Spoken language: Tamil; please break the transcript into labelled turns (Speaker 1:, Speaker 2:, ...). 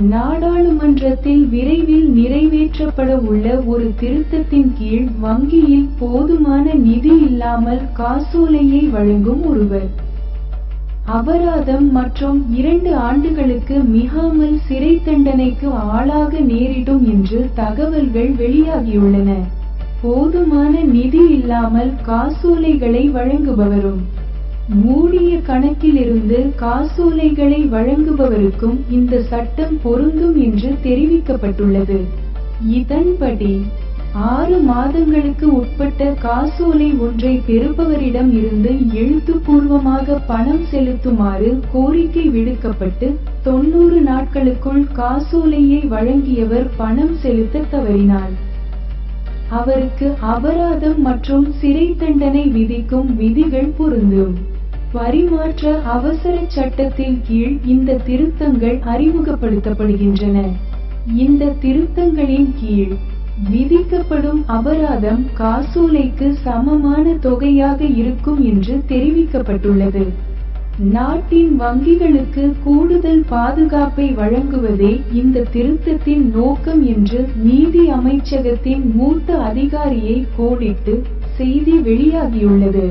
Speaker 1: நாடாளுமன்றத்தில் விரைவில் நிறைவேற்றப்பட உள்ள ஒரு திருத்தத்தின் கீழ் வங்கியில் போதுமான நிதி இல்லாமல் காசோலையை வழங்கும் ஒருவர். அபராதம் மற்றும் இரண்டு ஆண்டுகளுக்கு மிகாமல் சிறை தண்டனைக்கு ஆளாக நேரிடும் என்று தகவல்கள் வெளியாகியுள்ளன. போதுமான நிதி இல்லாமல் காசோலைகளை வழங்குபவரும் மூடிய கணக்கிலிருந்து காசோலைகளை வழங்குபவருக்கும் இந்த சட்டம் பொருந்தும் என்று தெரிவிக்கப்பட்டுள்ளது. இதன்படி ஆறு மாதங்களுக்கு உட்பட்ட காசோலை ஒன்றை பெறுபவரிடம் இருந்து எழுத்துப்பூர்வமாக பணம் செலுத்துமாறு கோரிக்கை விடுக்கப்பட்டு தொண்ணூறு நாட்களுக்குள் காசோலையை வழங்கியவர் பணம் செலுத்த தவறினார். அவருக்கு அபராதம் மற்றும் சிறை தண்டனை விதிக்கும் விதிகள் பொருந்தும். பரிமாற்ற அவசர சட்டத்தின் கீழ் இந்த திருத்தங்கள் அறிமுகப்படுத்தப்படுகின்றன. இந்த திருத்தங்களின் கீழ் விதிக்கப்படும் அபராதம் காசோலைக்கு சமமான தொகையாக இருக்கும் என்று தெரிவிக்கப்பட்டுள்ளது. நாட்டின் வங்கிகளுக்கு கூடுதல் பாதுகாப்பை வழங்குவதே இந்த திருத்தத்தின் நோக்கம் என்று நீதி அமைச்சகத்தின் மூத்த அதிகாரியை கோடிட்டு செய்தி வெளியாகியுள்ளது.